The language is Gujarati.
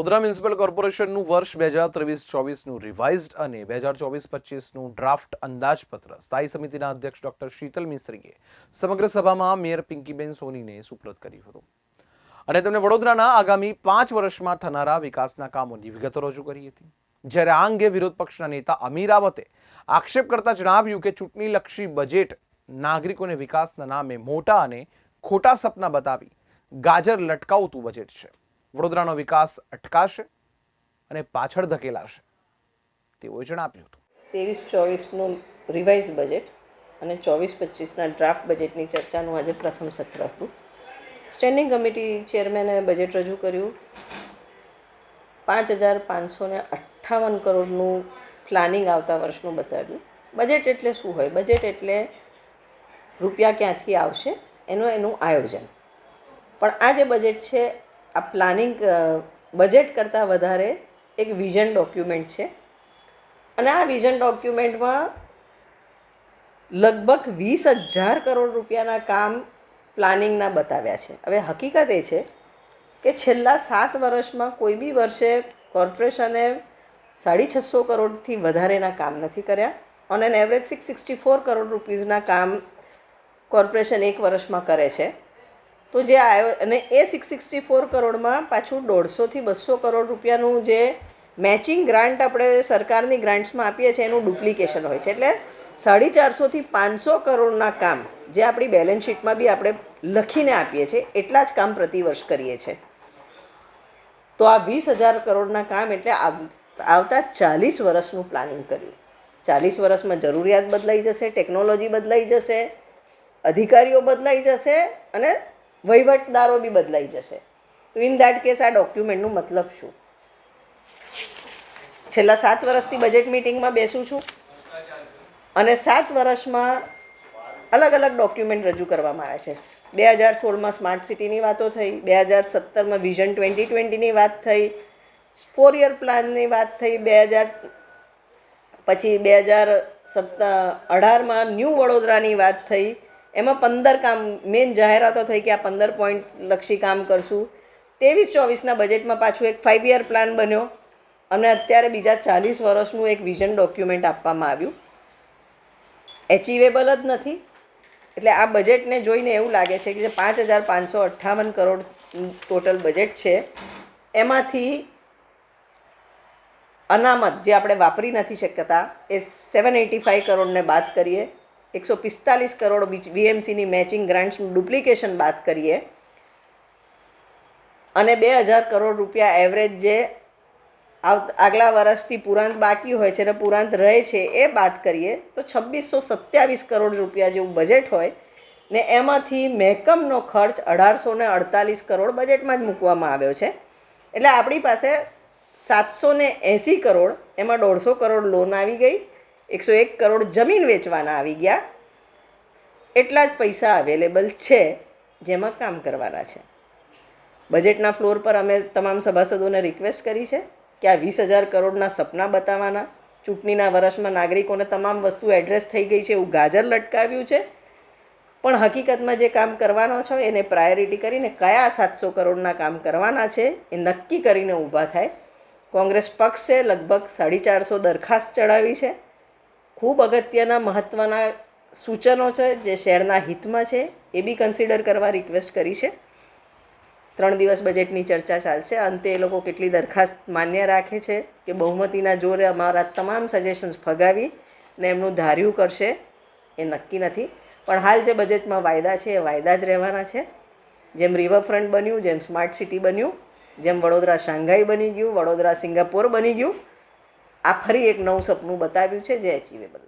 વડોદરા મ્યુનિસિપલ કોર્પોરેશનનું વર્ષ બે હજાર ત્રેવીસ ચોવીસનું રિવાઇઝડ અને બે હજાર ચોવીસ પચીસનું ડ્રાફ્ટ અંદાજપત્ર સ્થાયી સમિતિના અધ્યક્ષ ડોક્ટર શીતલ મિસ્ત્રીએ સમગ્ર સભામાં મેયર પિંકીબેન સોનીને સુપ્રત કર્યું હતું. અને તેમણે વડોદરાના આગામી પાંચ વર્ષમાં થનારા વિકાસના કામોની વિગતો રજૂ કરી હતી. જ્યારે આ અંગે વિરોધ પક્ષના નેતા અમીર રાવતે આક્ષેપ કરતા જણાવ્યું કે ચૂંટણીલક્ષી બજેટ નાગરિકોને વિકાસના નામે મોટા અને ખોટા સપના બતાવી ગાજર લટકાવતું બજેટ છે. વડોદરાનો વિકાસ અટકાશે અને પાછળ ધકેલાશે. તેઓએ જણાવ્યું હતું. ત્રેવીસ ચોવીસનું રિવાઇઝ બજેટ અને ચોવીસ પચીસના ડ્રાફ્ટ બજેટની ચર્ચાનું આજે પ્રથમ સત્ર હતું. સ્ટેન્ડિંગ કમિટી ચેરમેને બજેટ રજૂ કર્યું. પાંચ હજાર પાંચસો અઠ્ઠાવન કરોડનું પ્લાનિંગ આવતા વર્ષનું બતાવ્યું. બજેટ એટલે શું હોય? બજેટ એટલે રૂપિયા ક્યાંથી આવશે? એનું એનું આયોજન. પણ આ જે બજેટ છે આ પ્લાનિંગ બજેટ કરતાં વધારે એક વિઝન ડોક્યુમેન્ટ છે. અને આ વિઝન ડોક્યુમેન્ટમાં લગભગ વીસ હજાર કરોડ રૂપિયાના કામ પ્લાનિંગના બતાવ્યા છે. હવે હકીકત એ છે કે છેલ્લા સાત વર્ષમાં કોઈ બી વર્ષે કોર્પોરેશને સાડી છસો કરોડથી વધારેના કામ નથી કર્યા. On an average six sixty four crore રૂપીઝના કામ કોર્પોરેશન એક વર્ષમાં કરે છે. તો જે આયો, અને એ સિક્સ સિક્સટી ફોર કરોડમાં પાછું દોઢસોથી બસો કરોડ રૂપિયાનું જે મેચિંગ ગ્રાન્ટ આપણે સરકારની ગ્રાન્ટ્સમાં આપીએ છીએ, એનું ડુપ્લિકેશન હોય છે. એટલે સાડી ચારસોથી પાંચસો કરોડના કામ જે આપણી બેલેન્સ શીટમાં બી આપણે લખીને આપીએ છીએ, એટલા જ કામ પ્રતિવર્ષ કરીએ છીએ. તો આ વીસ હજાર કરોડના કામ એટલે આવતા ચાલીસ વર્ષનું પ્લાનિંગ કર્યું. ચાલીસ વર્ષમાં જરૂરિયાત બદલાઈ જશે ટેકનોલોજી બદલાઈ જશે, અધિકારીઓ બદલાઈ જશે, અને વહીવટદારો બી બદલાઈ જશે. તો ઇન દેટ કેસ આ ડોક્યુમેન્ટનું મતલબ શું? છેલ્લા સાત વર્ષથી બજેટ મિટિંગમાં બેસું છું. અને સાત વર્ષમાં અલગ અલગ ડોક્યુમેન્ટ રજૂ કરવામાં આવે છે. બે હજાર સોળમાં સ્માર્ટ સિટીની વાતો થઈ, બે હજાર સત્તરમાં વિઝન ટ્વેન્ટી ટ્વેન્ટીની વાત થઈ ફોર યર પ્લાનની વાત થઈ, બે હજાર પછી બે હજાર સત્તા અઢારમાં ન્યૂ વડોદરાની વાત થઈ એમાં પંદર કામ મેન જાહેરાતો થઈ કે આ પંદર પોઈન્ટ લક્ષી કામ કરશું. ત્રેવીસ ચોવીસના બજેટમાં પાછું એક ફાઇવ યર પ્લાન બન્યો. અને અત્યારે બીજા ચાલીસ વર્ષનું એક વિઝન ડોક્યુમેન્ટ આપવામાં આવ્યું. એચિવેબલ જ નથી. એટલે આ બજેટને જોઈને એવું લાગે છે કે જે પાંચ હજાર પાંચસો અઠ્ઠાવન કરોડ ટોટલ બજેટ છે, એમાંથી અનામત જે આપણે વાપરી નથી શકતા, એ સેવન એટી ફાઇવ કરોડને બાદ કરીએ. એકસો પિસ્તાલીસ કરોડ બીએમસીની મેચિંગ ગ્રાન્ટ્સનું ડુપ્લિકેશન બાદ કરીએ. અને બે હજાર કરોડ રૂપિયા એવરેજ જે આગલા વર્ષથી પુરાંત બાકી હોય છે અને પુરાંત રહે છે એ બાદ કરીએ, તો છવ્વીસો સત્યાવીસ કરોડ રૂપિયા જેવું બજેટ હોય ને એમાંથી મહેકમનો ખર્ચ અઢારસો ને અડતાલીસ કરોડ બજેટમાં જ મૂકવામાં આવ્યો છે. એટલે આપણી પાસે સાતસો ને એંસી કરોડ, એમાં દોઢસો કરોડ લોન આવી ગઈ એકસો એક કરોડ જમીન વેચવાના આવી ગયા. એટલા જ પૈસા અવેલેબલ છે, જેમાં કામ કરવાના છે. બજેટના ફ્લોર પર અમે તમામ સભાસદોને રિક્વેસ્ટ કરી છે કે આ વીસ હજાર કરોડના સપના બતાવવાના. ચૂંટણીના વર્ષમાં નાગરિકોને તમામ વસ્તુ એડ્રેસ થઈ ગઈ છે એવું ગાજર લટકાવ્યું છે. પણ હકીકતમાં જે કામ કરવાનો છો એને પ્રાયોરિટી કરીને કયા સાતસો કરોડના કામ કરવાના છે એ નક્કી કરીને ઊભા થાય. કોંગ્રેસ પક્ષે લગભગ સાડી ચારસો દરખાસ્ત ચડાવી છે. ખૂબ અગત્યના મહત્ત્વના સૂચનો છે જે શેરના હિતમાં છે એ બી કન્સિડર કરવા રિક્વેસ્ટ કરી છે. ત્રણ દિવસ બજેટની ચર્ચા ચાલશે. અંતે એ લોકો કેટલી દરખાસ્ત માન્ય રાખે છે કે બહુમતીના જોરે અમારા તમામ સજેશન્સ ફગાવી ને એમનું ધાર્યું કરશે એ નક્કી નથી. પણ હાલ જે બજેટમાં વાયદા છે એ વાયદા જ રહેવાના છે. જેમ રિવરફ્રન્ટ બન્યું, જેમ સ્માર્ટ સિટી બન્યું, જેમ વડોદરા શાંઘાઈ બની ગયું વડોદરા સિંગાપોર બની ગયું આ ફરી એક નવું સપનું બતાવ્યું છે. જે એચિવેબલ